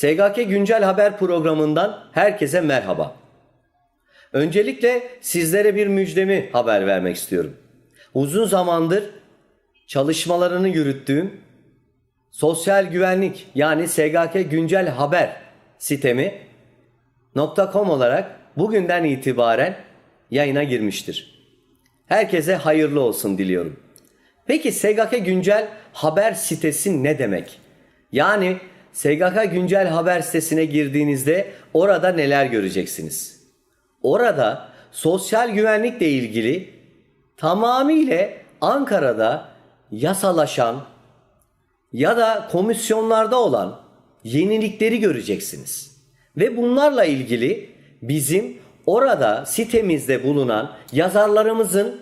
SGK Güncel Haber programından herkese merhaba. Öncelikle sizlere bir müjdemi haber vermek istiyorum. Uzun zamandır çalışmalarını yürüttüğüm sosyal güvenlik yani SGK Güncel Haber sitemi .com olarak bugünden itibaren yayına girmiştir. Herkese hayırlı olsun diliyorum. Peki SGK Güncel Haber sitesi ne demek? Yani SGK Güncel Haber sitesine girdiğinizde orada neler göreceksiniz? Orada sosyal güvenlikle ilgili tamamıyla Ankara'da yasalaşan ya da komisyonlarda olan yenilikleri göreceksiniz. Ve bunlarla ilgili bizim orada sitemizde bulunan yazarlarımızın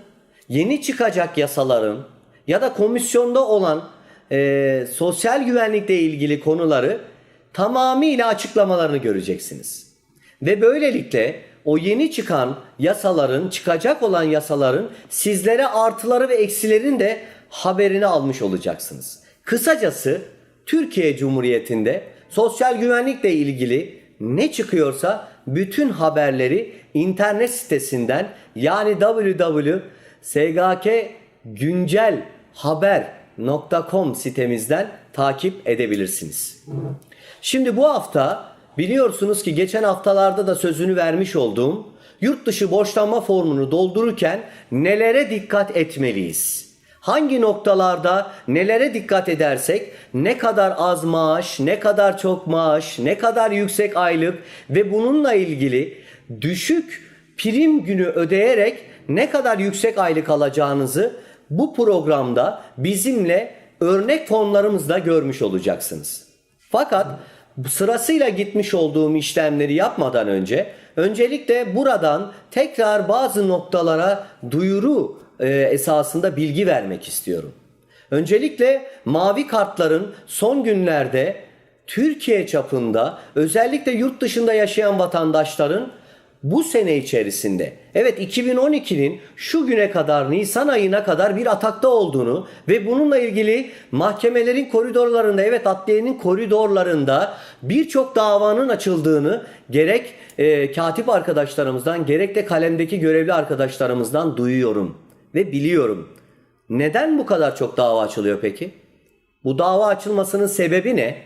yeni çıkacak yasaların ya da komisyonda olan e, sosyal güvenlikle ilgili konuları tamamıyla açıklamalarını göreceksiniz. Ve böylelikle o yeni çıkan yasaların, çıkacak olan yasaların sizlere artıları ve eksilerin de haberini almış olacaksınız. Kısacası Türkiye Cumhuriyeti'nde sosyal güvenlikle ilgili ne çıkıyorsa bütün haberleri internet sitesinden yani www.sgkgüncelhaber.com sitemizden takip edebilirsiniz. Şimdi bu hafta biliyorsunuz ki geçen haftalarda da sözünü vermiş olduğum yurt dışı borçlanma formunu doldururken nelere dikkat etmeliyiz? Hangi noktalarda nelere dikkat edersek ne kadar az maaş, ne kadar çok maaş, ne kadar yüksek aylık ve bununla ilgili düşük prim günü ödeyerek ne kadar yüksek aylık alacağınızı bu programda bizimle örnek fonlarımızda görmüş olacaksınız. Fakat sırasıyla gitmiş olduğum işlemleri yapmadan önce öncelikle buradan tekrar bazı noktalara duyuru e, esasında bilgi vermek istiyorum. Öncelikle mavi kartların son günlerde Türkiye çapında özellikle yurt dışında yaşayan vatandaşların bu sene içerisinde evet 2012'nin şu güne kadar Nisan ayına kadar bir atakta olduğunu ve bununla ilgili mahkemelerin koridorlarında evet adliyenin koridorlarında birçok davanın açıldığını gerek e, katip arkadaşlarımızdan gerek de kalemdeki görevli arkadaşlarımızdan duyuyorum ve biliyorum. Neden bu kadar çok dava açılıyor peki? Bu dava açılmasının sebebi ne?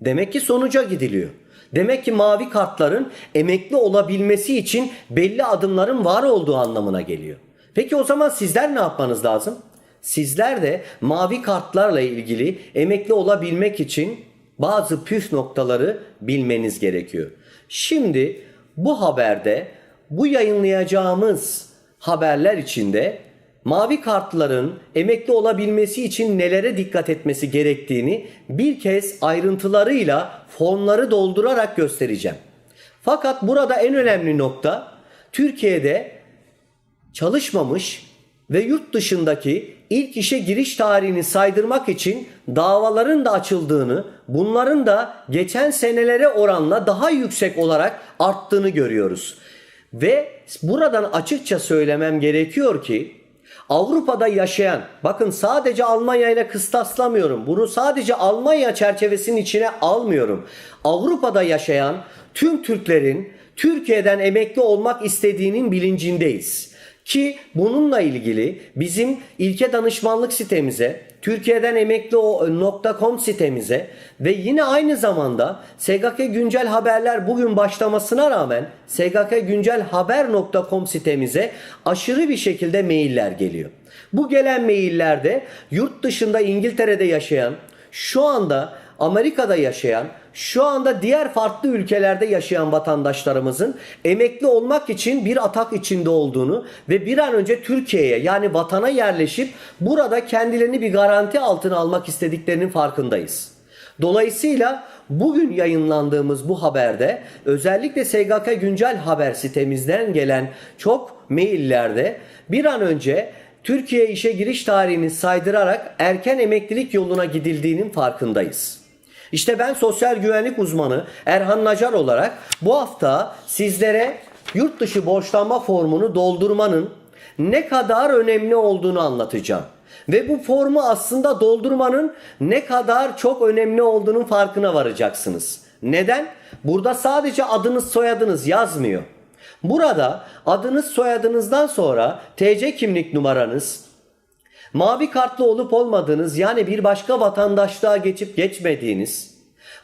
Demek ki sonuca gidiliyor. Demek ki mavi kartların emekli olabilmesi için belli adımların var olduğu anlamına geliyor. Peki o zaman sizler ne yapmanız lazım? Sizler de mavi kartlarla ilgili emekli olabilmek için bazı püf noktaları bilmeniz gerekiyor. Şimdi bu haberde bu yayınlayacağımız haberler içinde mavi kartların emekli olabilmesi için nelere dikkat etmesi gerektiğini bir kez ayrıntılarıyla formları doldurarak göstereceğim. Fakat burada en önemli nokta Türkiye'de çalışmamış ve yurt dışındaki ilk işe giriş tarihini saydırmak için davaların da açıldığını, bunların da geçen senelere oranla daha yüksek olarak arttığını görüyoruz. Ve buradan açıkça söylemem gerekiyor ki Avrupa'da yaşayan, bakın sadece Almanya ile kıstaslamıyorum. Bunu sadece Almanya çerçevesinin içine almıyorum. Avrupa'da yaşayan tüm Türklerin Türkiye'den emekli olmak istediğinin bilincindeyiz. Ki bununla ilgili bizim ilke danışmanlık sitemize, Türkiye'den emekli.com sitemize ve yine aynı zamanda SGK Güncel Haberler bugün başlamasına rağmen SGK Güncel Haber.com sitemize aşırı bir şekilde mailler geliyor. Bu gelen maillerde yurt dışında İngiltere'de yaşayan, şu anda Amerika'da yaşayan, şu anda diğer farklı ülkelerde yaşayan vatandaşlarımızın emekli olmak için bir atak içinde olduğunu ve bir an önce Türkiye'ye yani vatana yerleşip burada kendilerini bir garanti altına almak istediklerinin farkındayız. Dolayısıyla bugün yayınlandığımız bu haberde özellikle SGK Güncel Haber sitemizden gelen çok maillerde bir an önce Türkiye işe giriş tarihini saydırarak erken emeklilik yoluna gidildiğinin farkındayız. İşte ben sosyal güvenlik uzmanı Erhan Nacar olarak bu hafta sizlere yurt dışı borçlanma formunu doldurmanın ne kadar önemli olduğunu anlatacağım. Ve bu formu aslında doldurmanın ne kadar çok önemli olduğunun farkına varacaksınız. Neden? Burada sadece adınız soyadınız yazmıyor. Burada adınız soyadınızdan sonra TC kimlik numaranız, mavi kartlı olup olmadığınız yani bir başka vatandaşlığa geçip geçmediğiniz,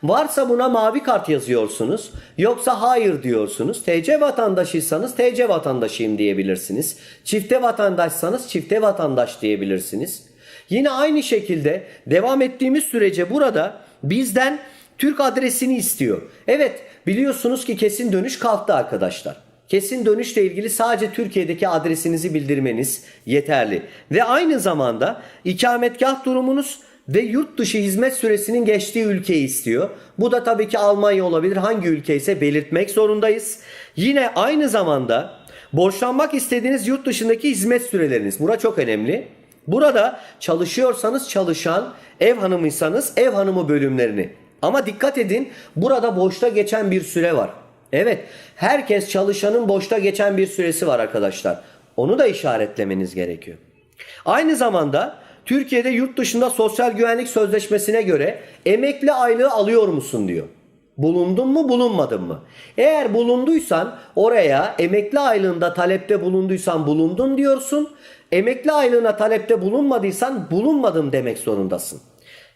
varsa buna mavi kart yazıyorsunuz yoksa hayır diyorsunuz. TC vatandaşıysanız TC vatandaşıyım diyebilirsiniz. Çifte vatandaşsanız çifte vatandaş diyebilirsiniz. Yine aynı şekilde devam ettiğimiz sürece burada bizden Türk adresini istiyor. Evet biliyorsunuz ki kesin dönüş kalktı arkadaşlar. Kesin dönüşle ilgili sadece Türkiye'deki adresinizi bildirmeniz yeterli. Ve aynı zamanda ikametgah durumunuz ve yurt dışı hizmet süresinin geçtiği ülkeyi istiyor. Bu da tabii ki Almanya olabilir. Hangi ülke ise belirtmek zorundayız. Yine aynı zamanda borçlanmak istediğiniz yurt dışındaki hizmet süreleriniz. Bura çok önemli. Burada çalışıyorsanız çalışan, ev hanımıysanız ev hanımı bölümlerini. Ama dikkat edin burada boşta geçen bir süre var. Evet herkes çalışanın boşta geçen bir süresi var arkadaşlar. Onu da işaretlemeniz gerekiyor. Aynı zamanda Türkiye'de yurt dışında sosyal güvenlik sözleşmesine göre emekli aylığı alıyor musun diyor. Bulundun mu bulunmadın mı? Eğer bulunduysan oraya emekli aylığında talepte bulunduysan bulundun diyorsun. Emekli aylığına talepte bulunmadıysan bulunmadım demek zorundasın.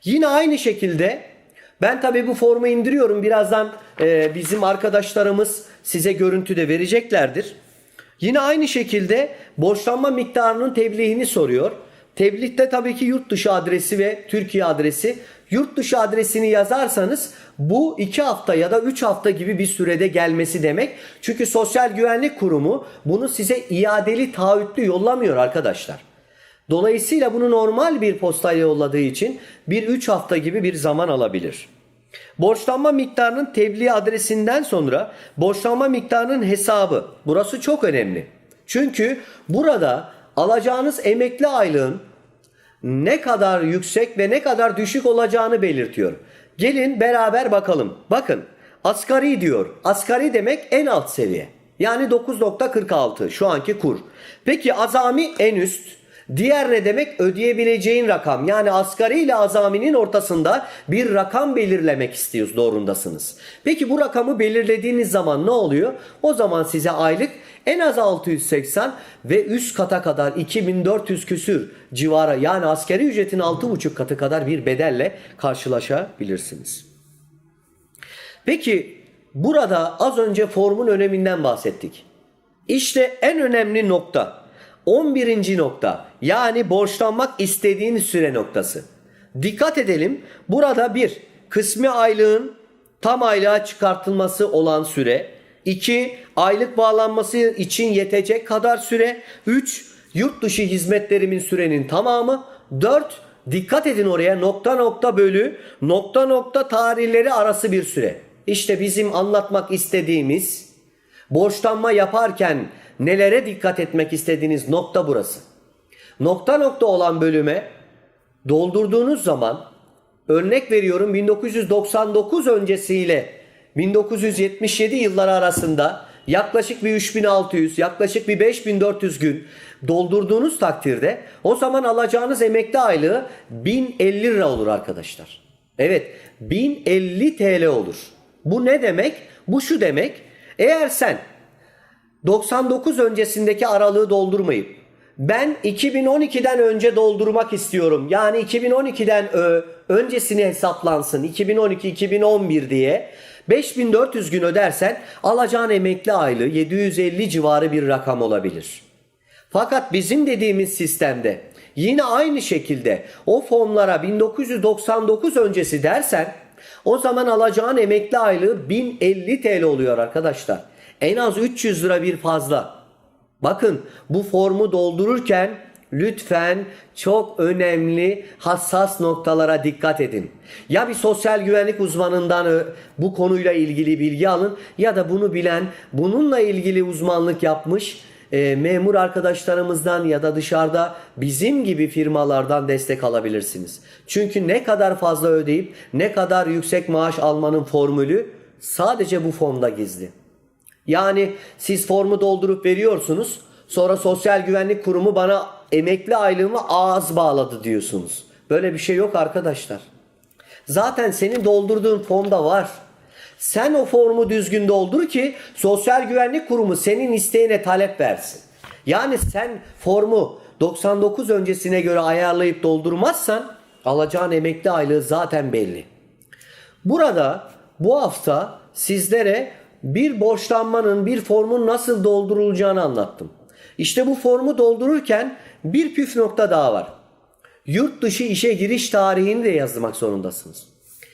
Yine aynı şekilde ben tabii bu formu indiriyorum. Birazdan e, bizim arkadaşlarımız size görüntü de vereceklerdir. Yine aynı şekilde borçlanma miktarının tebliğini soruyor. Tebliğde tabii ki yurt dışı adresi ve Türkiye adresi. Yurt dışı adresini yazarsanız bu 2 hafta ya da 3 hafta gibi bir sürede gelmesi demek. Çünkü Sosyal Güvenlik Kurumu bunu size iadeli taahhütlü yollamıyor arkadaşlar. Dolayısıyla bunu normal bir postayla yolladığı için bir 3 hafta gibi bir zaman alabilir. Borçlanma miktarının tebliğ adresinden sonra borçlanma miktarının hesabı. Burası çok önemli. Çünkü burada alacağınız emekli aylığın ne kadar yüksek ve ne kadar düşük olacağını belirtiyor. Gelin beraber bakalım. Bakın asgari diyor. Asgari demek en alt seviye. Yani 9.46 şu anki kur. Peki azami en üst. Diğer ne demek? Ödeyebileceğin rakam. Yani asgari ile azaminin ortasında bir rakam belirlemek istiyoruz doğrundasınız. Peki bu rakamı belirlediğiniz zaman ne oluyor? O zaman size aylık en az 680 ve üst kata kadar 2400 küsür civara yani askeri ücretin 6,5 katı kadar bir bedelle karşılaşabilirsiniz. Peki burada az önce formun öneminden bahsettik. İşte en önemli nokta 11. nokta yani borçlanmak istediğin süre noktası. Dikkat edelim burada bir kısmi aylığın tam aylığa çıkartılması olan süre. 2. Aylık bağlanması için yetecek kadar süre. 3. Yurt dışı hizmetlerimin sürenin tamamı. 4. Dikkat edin oraya nokta nokta bölü nokta nokta tarihleri arası bir süre. İşte bizim anlatmak istediğimiz borçlanma yaparken nelere dikkat etmek istediğiniz nokta burası. Nokta nokta olan bölüme doldurduğunuz zaman örnek veriyorum 1999 öncesiyle 1977 yılları arasında yaklaşık bir 3600 yaklaşık bir 5400 gün doldurduğunuz takdirde o zaman alacağınız emekli aylığı 1050 lira olur arkadaşlar. Evet 1050 TL olur. Bu ne demek? Bu şu demek. Eğer sen 99 öncesindeki aralığı doldurmayıp ben 2012'den önce doldurmak istiyorum. Yani 2012'den ö- öncesini hesaplansın. 2012-2011 diye 5400 gün ödersen alacağın emekli aylığı 750 civarı bir rakam olabilir. Fakat bizim dediğimiz sistemde yine aynı şekilde o fonlara 1999 öncesi dersen o zaman alacağın emekli aylığı 1050 TL oluyor arkadaşlar. En az 300 lira bir fazla. Bakın bu formu doldururken lütfen çok önemli hassas noktalara dikkat edin. Ya bir sosyal güvenlik uzmanından bu konuyla ilgili bilgi alın ya da bunu bilen bununla ilgili uzmanlık yapmış e, memur arkadaşlarımızdan ya da dışarıda bizim gibi firmalardan destek alabilirsiniz. Çünkü ne kadar fazla ödeyip ne kadar yüksek maaş almanın formülü sadece bu fonda gizli. Yani siz formu doldurup veriyorsunuz. Sonra Sosyal Güvenlik Kurumu bana emekli aylığımı ağız bağladı diyorsunuz. Böyle bir şey yok arkadaşlar. Zaten senin doldurduğun fonda var. Sen o formu düzgün doldur ki Sosyal Güvenlik Kurumu senin isteğine talep versin. Yani sen formu 99 öncesine göre ayarlayıp doldurmazsan alacağın emekli aylığı zaten belli. Burada bu hafta sizlere bir borçlanmanın, bir formun nasıl doldurulacağını anlattım. İşte bu formu doldururken bir püf nokta daha var. Yurt dışı işe giriş tarihini de yazmak zorundasınız.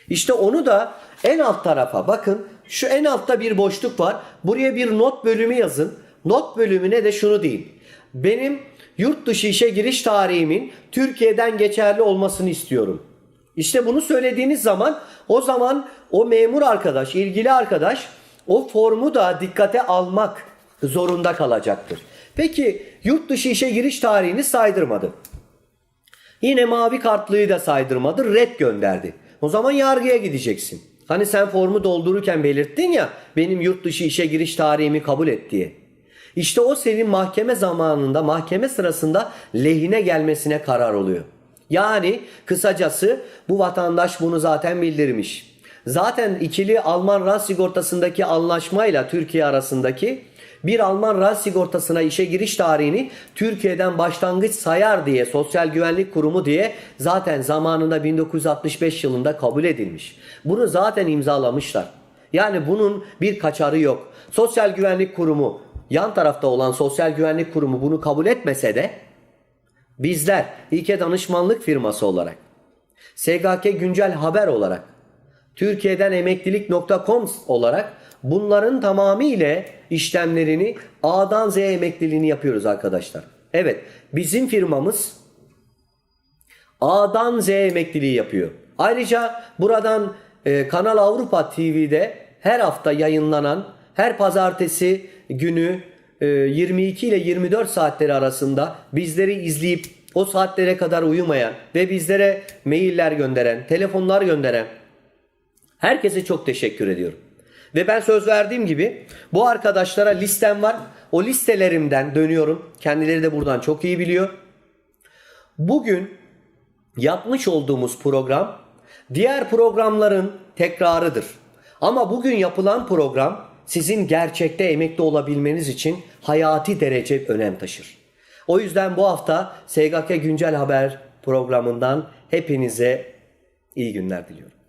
İşte onu da en alt tarafa bakın. Şu en altta bir boşluk var. Buraya bir not bölümü yazın. Not bölümüne de şunu deyin. Benim yurt dışı işe giriş tarihimin Türkiye'den geçerli olmasını istiyorum. İşte bunu söylediğiniz zaman o zaman o memur arkadaş, ilgili arkadaş o formu da dikkate almak zorunda kalacaktır. Peki yurt dışı işe giriş tarihini saydırmadı. Yine mavi kartlıyı da saydırmadı, red gönderdi. O zaman yargıya gideceksin. Hani sen formu doldururken belirttin ya benim yurt dışı işe giriş tarihimi kabul et diye. İşte o senin mahkeme zamanında, mahkeme sırasında lehine gelmesine karar oluyor. Yani kısacası bu vatandaş bunu zaten bildirmiş. Zaten ikili Alman rant sigortasındaki anlaşmayla Türkiye arasındaki bir Alman rant sigortasına işe giriş tarihini Türkiye'den başlangıç sayar diye Sosyal Güvenlik Kurumu diye zaten zamanında 1965 yılında kabul edilmiş. Bunu zaten imzalamışlar. Yani bunun bir kaçarı yok. Sosyal Güvenlik Kurumu yan tarafta olan Sosyal Güvenlik Kurumu bunu kabul etmese de bizler İlke Danışmanlık firması olarak SGK Güncel Haber olarak Türkiye'den emeklilik.com olarak bunların tamamıyla işlemlerini A'dan Z'ye emekliliğini yapıyoruz arkadaşlar. Evet bizim firmamız A'dan Z'ye emekliliği yapıyor. Ayrıca buradan e, Kanal Avrupa TV'de her hafta yayınlanan her pazartesi günü e, 22 ile 24 saatleri arasında bizleri izleyip o saatlere kadar uyumayan ve bizlere mailler gönderen, telefonlar gönderen Herkese çok teşekkür ediyorum. Ve ben söz verdiğim gibi bu arkadaşlara listem var. O listelerimden dönüyorum. Kendileri de buradan çok iyi biliyor. Bugün yapmış olduğumuz program diğer programların tekrarıdır. Ama bugün yapılan program sizin gerçekte emekli olabilmeniz için hayati derece önem taşır. O yüzden bu hafta SGK Güncel Haber programından hepinize iyi günler diliyorum.